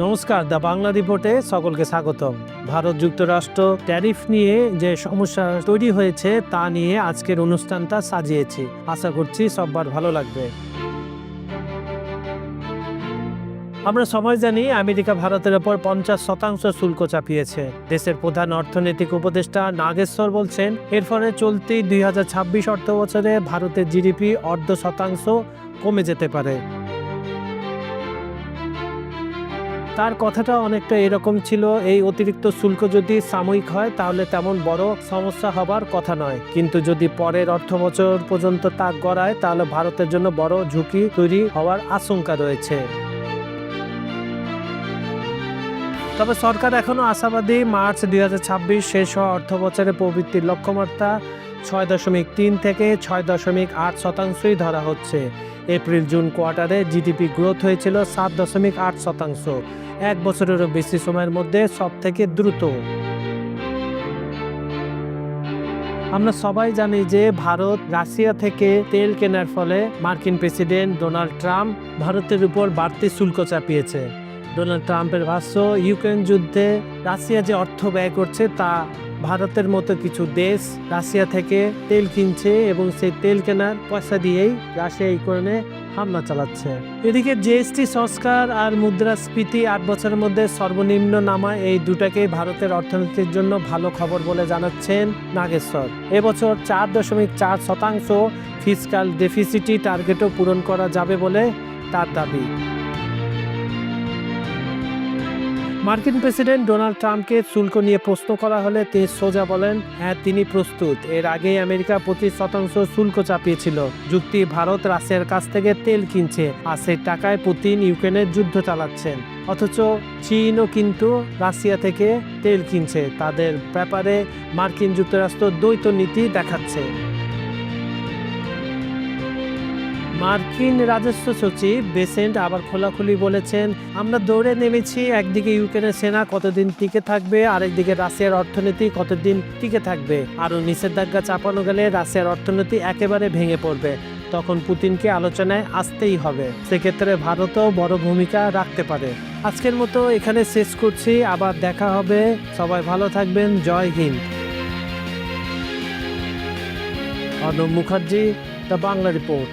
নমস্কার, দ্য বাংলা রিপোর্টে সকলকে স্বাগতম। ভারত যুক্তরাষ্ট্র ট্যারিফ নিয়ে যে সমস্যা তৈরি হয়েছে, তা নিয়ে আজকের অনুষ্ঠানটা সাজিয়েছি। আশা করছি সববার ভালো লাগবে। আমরা সবাই জানি, আমেরিকা ভারতের ওপর পঞ্চাশ শতাংশ শুল্ক চাপিয়েছে। দেশের প্রধান অর্থনৈতিক উপদেষ্টা নাগেশ্বর বলছেন, এর ফলে চলতি দুই হাজার ছাব্বিশ অর্থ বছরে ভারতের জিডিপি অর্ধ শতাংশ কমে যেতে পারে। তার কথাটা অনেকটা এরকম ছিল, এই অতিরিক্ত শুল্ক যদি সাময়িক হয়, তাহলে তেমন বড় সমস্যা হবার কথা নয়। কিন্তু যদি পরের অর্থ বছর পর্যন্ত তা গড়ায়, তাহলে ভারতের জন্য বড় ঝুঁকি তৈরি হওয়ার আশঙ্কা রয়েছে। তবে সরকার এখনও আশাবাদী, মার্চ দুই হাজার ছাব্বিশ শেষ হওয়া অর্থ বছরের প্রবৃত্তির লক্ষ্যমাত্রা ছয় দশমিক তিন থেকে ছয় দশমিক আট শতাংশই ধরা হচ্ছে। এপ্রিল, জুন কোয়ার্টারে জিডিপি গ্রোথ হয়েছিল সাত দশমিক আট শতাংশ। এক বছরেরও বেশি সময়ের মধ্যে সব থেকে দ্রুত। আমরা সবাই জানি যে ভারত রাশিয়া থেকে তেল কেনার ফলে মার্কিন প্রেসিডেন্ট ডোনাল্ড ট্রাম্প ভারতের উপর বাড়তি শুল্ক চাপিয়েছে। ডোনাল্ড ট্রাম্পের ভাষ্য, ইউক্রেন যুদ্ধে রাশিয়া যে অর্থ ব্যয় করছে তা ভারতের মতো কিছু দেশ রাশিয়া থেকে তেল কিনছে এবং সেই তেল কেনার পয়সা দিয়েই রাশিয়া ইউক্রেনে হামলা চালাচ্ছে। এদিকে জিএসটি সংস্কার আর মুদ্রাস্ফীতি আট বছরের মধ্যে সর্বনিম্ন নামা এই দুটাকেই ভারতের অর্থনীতির জন্য ভালো খবর বলে জানাচ্ছেন নাগেশ্বর। এবছর চার দশমিক চার শতাংশ ফিসকাল ডেফিসিটি টার্গেটও পূরণ করা যাবে বলে তার দাবি। মার্কিন প্রেসিডেন্ট ডোনাল্ড ট্রাম্পকে শুল্ক নিয়ে প্রশ্ন করা হলে তিনি সোজা বলেন হ্যাঁ তিনি প্রস্তুত। এর আগেই আমেরিকা পঁচিশ শতাংশ শুল্ক চাপিয়েছিল। যুক্তি ভারত রাশিয়ার কাছ থেকে তেল কিনছে আর সেই টাকায় পুতিন ইউক্রেনের যুদ্ধ চালাচ্ছেন। অথচ চীনও কিন্তু রাশিয়া থেকে তেল কিনছে। তাদের ব্যাপারে মার্কিন যুক্তরাষ্ট্র দ্বৈত নীতি দেখাচ্ছে। মার্কিন রাজস্ব সচিব বেসেন্ট আবার খোলাখুলি বলেছেন, আমরা দৌড়ে নেমেছি, একদিকে ইউক্রেনের সেনা কতদিন টিকে থাকবে, আরেকদিকে রাশিয়ার অর্থনীতি কতদিন টিকে থাকবে, আরও নিষেধাজ্ঞা চাপানো গেলে রাশিয়ার অর্থনীতি একেবারে ভেঙে পড়বে, তখন পুতিনকে আলোচনায় আসতেই হবে, সেক্ষেত্রে ভারতও বড় ভূমিকা রাখতে পারে। আজকের মতো এখানে শেষ করছি, আবার দেখা হবে, সবাই ভালো থাকবেন, জয় Hind. Arnab Mukherjee, the Bangla report.